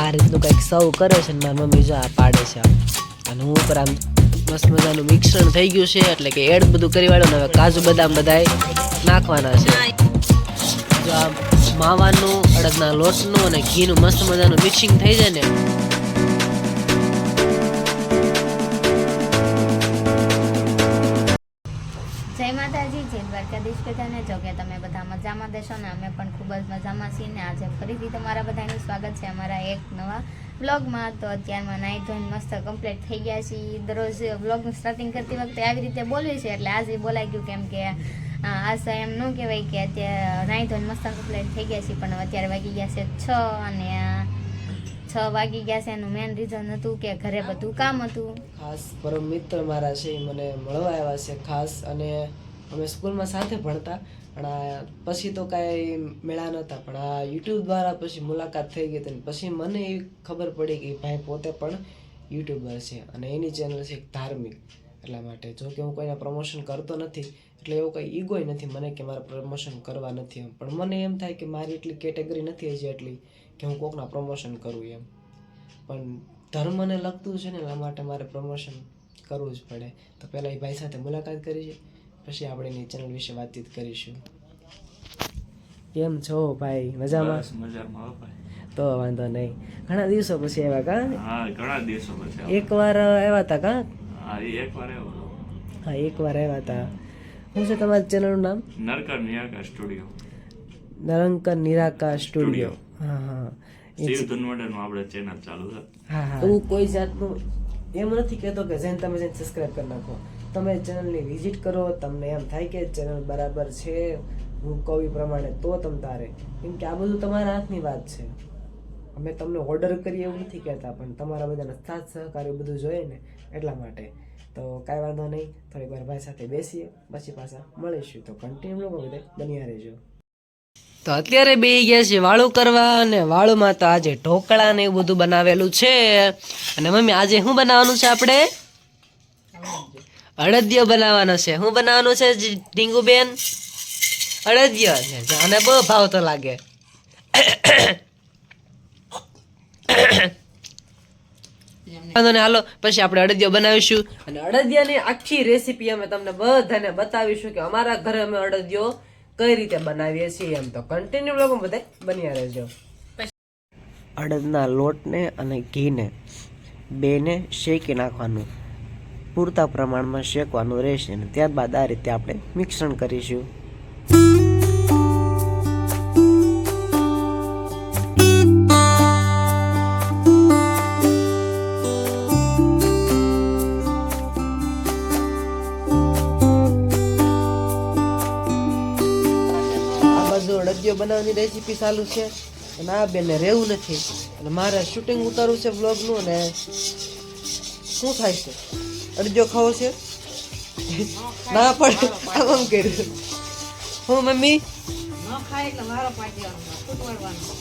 આ રીતનું કંઈક સૌ કરે છે ને મારી મમ્મી જો આ પાડે છે અને હું ઉપર આમ મસ્ત મજાનું મિશ્રણ થઈ ગયું છે, એટલે કે એડ બધું કરી વાળો ને હવે કાજુ બદામ બધાય નાખવાના છે. જો આ માવાનું, અડદના લોટનું અને ઘીનું મસ્ત મજાનું મિક્સિંગ થઈ જાય ને દ્વારકાધીશ બધાને જો કે તમે બધા મજામાં દેશો ને? અમે પણ ખૂબ જ મજામાં છીએ ને આજે ફરીથી તમારા બધાનું સ્વાગત છે અમારા એક નવા બ્લોગમાં તો અત્યારમાં નાહી ધોઈને મસ્ત કમ્પ્લીટ થઈ ગયા છીએ. દરરોજ બ્લોગનું સ્ટાર્ટિંગ કરતી વખતે આવી રીતે બોલવી છે એટલે આજે બોલાઈ ગયું કેમ કે આ આજ એમ ન કહેવાય કે અત્યારે નાહી ધોઈને મસ્ત કમ્પ્લીટ થઈ ગયા છીએ, પણ અત્યારે વાગી ગયા છે છ અને છ વાગી ગયા છે. એનું મેન રીઝન હતું કે ઘરે બધું કામ હતું. ખાસ પરમ મિત્ર મારા છે મને મળવા આવ્યા છે ખાસ. અને અમે સ્કૂલમાં સાથે ભણતા, પણ પછી તો કાંઈ મેળા નહોતા, પણ આ યુટ્યુબ દ્વારા પછી મુલાકાત થઈ ગઈ હતી પછી મને એ ખબર પડી કે ભાઈ પોતે પણ યુટ્યુબર છે અને એની ચેનલ છે ધાર્મિક. એટલા માટે જો કે હું કોઈના પ્રમોશન કરતો નથી, એટલે એવું કંઈ ઈગોય નથી મને કે મારે પ્રમોશન કરવા નથી એમ. પણ મને એમ થાય કે મારી એટલી કેટેગરી નથી હજી એટલી કે હું કોકના પ્રમોશન કરું એમ. પણ ધર્મને લગતું છે ને, એટલા માટે મારે પ્રમોશન કરવું જ પડે. તો પહેલાં એ ભાઈ સાથે મુલાકાત કરી છે. પછી આપણે એની ચેનલ વિશે વાતચીત કરીશું. કેમ છો ભાઈ? મજામાં? મજામાં ભાઈ. તો વાંધો નહીં. ઘણા દિવસો પછી આવ્યા કા? હા ઘણા દિવસો પછી. એકવાર આવ્યા હતા કા? હા એકવાર આવ્યો હા એકવાર આવ્યા હતા શું છે તમારી ચેનલનું નામ? નરકર નિરાકાર સ્ટુડિયો. નરંકર નિરાકાર સ્ટુડિયો. હા હા. શિવ ધનવડરનું આપણે ચેનલ ચાલુ છે. હા હા. હું કોઈ જાતનું એમ નથી કહેતો કે જેને તમે જેને સબસ્ક્રાઇબ કરી નાખો. તમે ચેનલની વિઝિટ કરો તમને એમ થાય કે ચેનલ બરાબર છે હું કહું પ્રમાણે તો તમ તારે. કેમ કે આ બધું તમારા હાથની વાત છે. અમે તમને ઓર્ડર કરીએ એવું નથી કહેતા પણ તમારા બધાના સાથ સહકાર એ બધું જોઈએ ને એટલા માટે. તો કાંઈ વાંધો નહીં થોડીક વાર ભાઈ સાથે બેસીએ પછી પાછા મળીશું. તો કન્ટિન્યુ લોકો બધે બન્યા રહેજો. તો અત્યારે બે ગયા છે વાળું કરવા અને વાળુમાં તો આજે ઢોકળા ને એવું બધું બનાવેલું છે. અને મમ્મી આજે શું બનાવવાનું છે આપણે? અડદિયો બનાવવાનો છે. શું બનાવવાનું છે ઢીંગુબેન અડદિયો. જાને બહુ ભાવતો લાગે. હાલો, પછી આપણે અડદિયો બનાવીશું. અને અડદિયાની આખી રેસીપી અમે તમને બધાને બતાવીશું કે અમારા ઘરે અમે અડદિયો કઈ રીતે બનાવીએ છીએ એમ. તો કન્ટિન્યુ લોકો બધે બન્યા રહેજો. અડદના લોટને અને ઘીને બેને શેકી નાખવાનું. પૂરતા પ્રમાણમાં શેકવાનું રહેશે અને ત્યારબાદ આ રીતે આપણે મિશ્રણ કરીશું. અડદિયો બનાવવાની રેસીપી ચાલુ છે અને આ બેને રહેવું નથી. અને મારે શૂટિંગ ઉતારવું છે બ્લોગનું અને શું થાય છે? અડદિયો ખાવો છે? ના પડે આમ કર્યું. હું મમ્મી?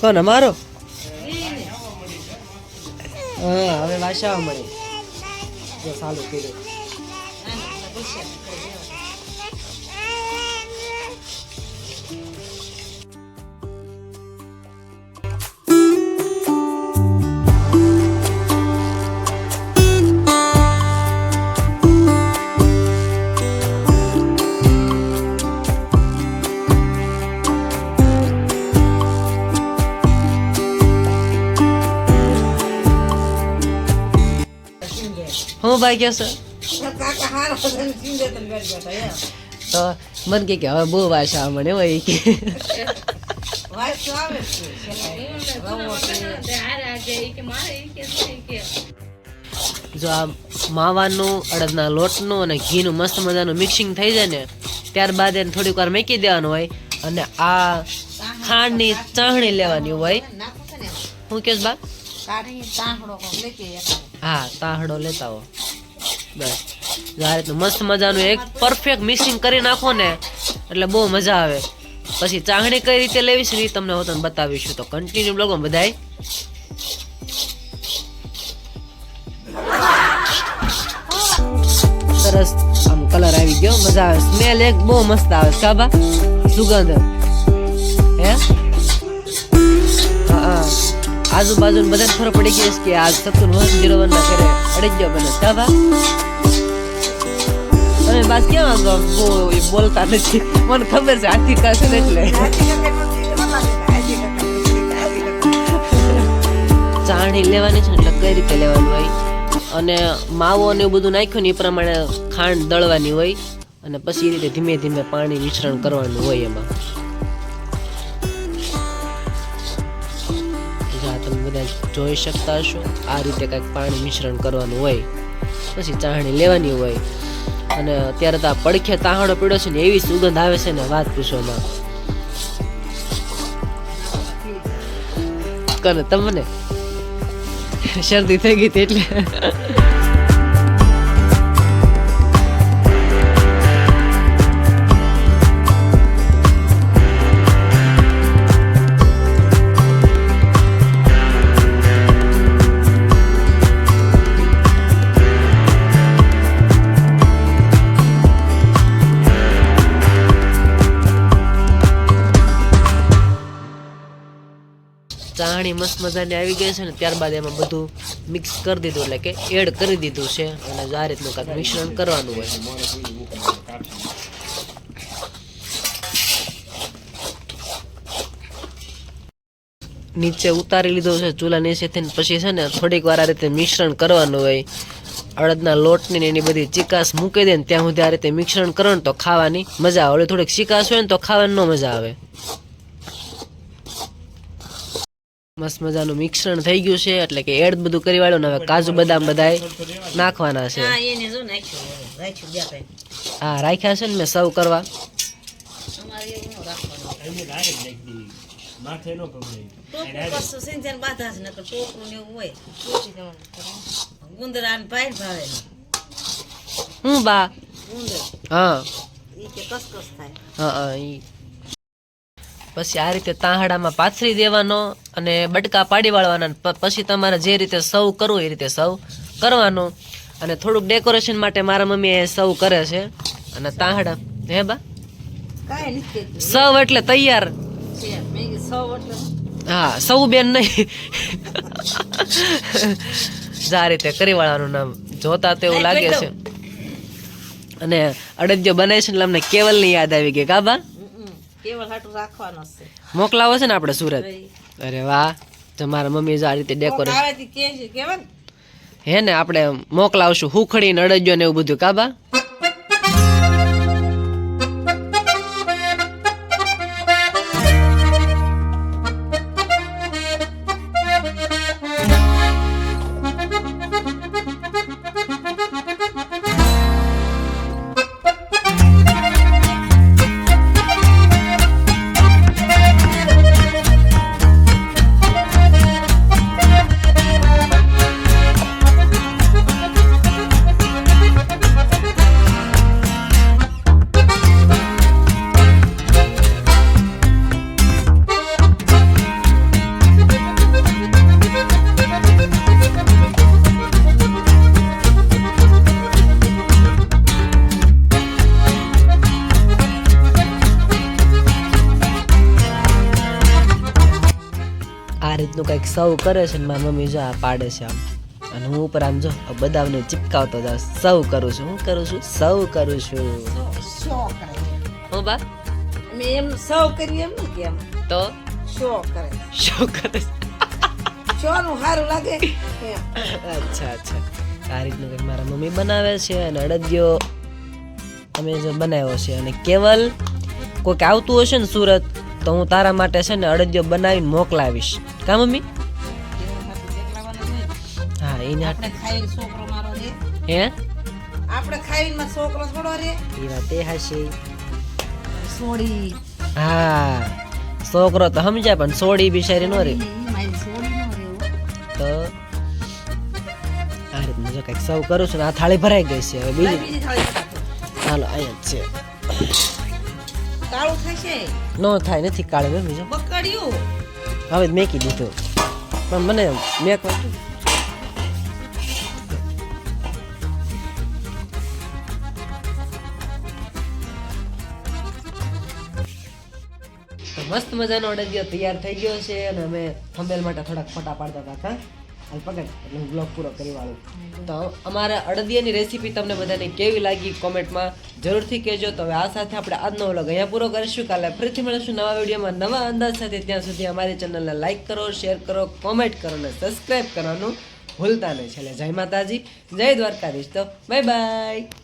કોને મારો હા, હવે વાસાવા મળે સારું કર્યું. હું છે. તો મને કે હવે બહુ વાસા મને હોય કે. જો આ માવાનું અડદના લોટનું અને ઘીનું મસ્ત મજાનું મિક્સિંગ થઈ જાય ને ત્યારબાદ એને થોડીક વાર મૂકી દેવાનું હોય અને આ ખાંડની ચાહણી લેવાની હોય. હું કેસ બા? હા તાહડો લેતા હો બસ. જો તો મસ્ત મજાનું એક પરફેક્ટ મિક્સિંગ કરી નાખો ને, એટલે બહુ મજા આવે. પછી ચાહણી કઈ રીતે લેવી છે એ તમને હું તમને બતાવીશું. તો કન્ટિન્યુ બ્લોગમાં બધાય. સરસ આમ કલર આવી ગયો. મજા આવે. સ્મેલ એક બહુ મસ્ત આવે. સાબા સુગંધ. હા હા. આજુબાજુ બધાને ખબર પડી ગઈ કે આ સતુન વન જીરો વન ના ઘરે અડી ગયો બને કા બા તમે બાસ કેમ બોલતા નથી? મને ખબર છે આથી કાશે એટલે. ચાણી લેવાની છે એટલે કઈ રીતે લેવાનું હોય? અને માવો ને એવું બધું નાખ્યું ને એ પ્રમાણે ખાંડ દળવાની હોય. અને પછી એ રીતે ધીમે ધીમે પાણી મિશ્રણ કરવાનું હોય એમાં. જોઈ શકતા હશો. આ રીતે કંઈક પાણી મિશ્રણ કરવાનું હોય, પછી ચાહણી લેવાની હોય. અને અત્યારે તો આ પડખે તાહણો પીડ્યો છે ને, એવી સુગંધ આવે છે ને વાત પૂછવામાં. કરે તમને? શરદી થઈ ગઈ એટલે. ચાણી મસ્ત મજાની આવી ગઈ છે ને, ત્યારબાદ એમાં બધું મિક્સ કરી દીધું, એટલે કે એડ કરી દીધું છે. અને આ રીતનું કાંઈક મિશ્રણ કરવાનું હોય. નીચે ઉતારી લીધો છે, ચૂલા નીચેથી પછી છે ને થોડીક વાર આ રીતે મિશ્રણ કરવાનું હોય. અડદના લોટની એની બધી ચિકાસ મૂકી દે ને ત્યાં સુધી આ રીતે મિશ્રણ કરો ને તો ખાવાની મજા આવે. થોડીક ચિકાસ હોય ને તો ખાવાની ન મજા આવે. મસ્ત મજાનું મિશ્રણ થઈ ગયું છે એટલે કે એડ બધું કરી વાળું ને હવે કાજુ બદામ બધાય નાખવાના છે. હા એને જો નાખ્યું રાખ્યું બે ભાઈ હા રાખ્યા છે ને મેં સર્વ કરવા. હું બા? હા. ઈ કે કસકસ થાય. હા હા પછી આ રીતે તાંહડામાં પાથરી દેવાનો અને બટકા પાડી વાળવાના પછી તમારે જે રીતે સૌ કરવું એ રીતે સૌ કરવાનું. અને થોડુંક ડેકોરેશન માટે મારા મમ્મી એ સૌ કરે છે. અને તાંહડા હે બા. સર્વ એટલે તૈયાર. સૌ હા સૌ બેન નહીં. આ રીતે કરી વાળવાનું નામ જોતા તો એવું લાગે છે. અને અડદ્યો બને છે એટલે અમને કેવલની યાદ આવી ગઈ કાબા કેવળ હાટું રાખવાનો છે. મોકલાવો છે ને આપણે સુરત. અરે વાહ તમારા મમ્મી જો આ રીતે ડેકોરેટ ડેકોરેશન આવે કે છે કેવન હે ને આપણે મોકલાવશું હુખડી ને અડદિયો ને એવું બધું કાબા સર્વ કરે છે ને મારી મમ્મી જો આ પાડે છે આમ. અને હું ઉપર આમ જો બધાને ચિપકાવતો જાઉં. સૌ કરું છું. હું કરું છું? સૌ કરું છું. શો કરે હું બા? મેં એમ સૌ કરીએ એમ ને કેમ તો? શો કરે? શો કરે? શોનું સારું લાગે? અચ્છા અચ્છા. આ રીતનું કંઈક મારા મમ્મી બનાવે છે અને અડદિયો અમે જો બનાવ્યો છે. અને કેવલ કોઈક આવતું હશે ને સુરત તો હું તારા માટે છે ને અડદિયો બનાવીને મોકલાવીશ. કા મમ્મી? એને આપણે ખાઈ છોકરો મારો રે હે? આપણે ખાઈ માં છોકરો થોડો રે એ વાત હાશી સોડી હા છોકરો તો સમજાય પણ સોડી બિચારી નો રે. તો આ રીતનું જો કંઈક સર્વ કરું છું ને આ થાળી ભરાઈ ગઈ છે હવે બીજી. બીજી. હાલો અહીંયા જ છે. કાળું થશે? નો થાય નથી કાળું મમ્મી જો. બકડ્યું. હવે મેકી દીધું. પણ મને મેક મસ્ત મજાનો અડદિયો તૈયાર થઈ ગયો છે અને અમે થંબેલ માટે થોડાક ફોટા પાડતા હતા હાલ પકડ, એટલે હું બ્લોગ પૂરો કરી વાળું. તો અમારા અડદિયાની રેસીપી તમને બધાને કેવી લાગી કોમેન્ટમાં જરૂરથી કહેજો. તો હવે આ સાથે આપણે આજનો વ્લોગ અહીંયા પૂરો કરીશું. કાલે ફરીથી મળીશું નવા વિડીયોમાં નવા અંદાજ સાથે. ત્યાં સુધી અમારી ચેનલને લાઇક કરો શેર કરો કોમેન્ટ કરો અને સબસ્ક્રાઈબ કરવાનું ભૂલતા નહીં. છેલ્લે જય માતાજી, જય દ્વારકાધીશ. તો બાય બાય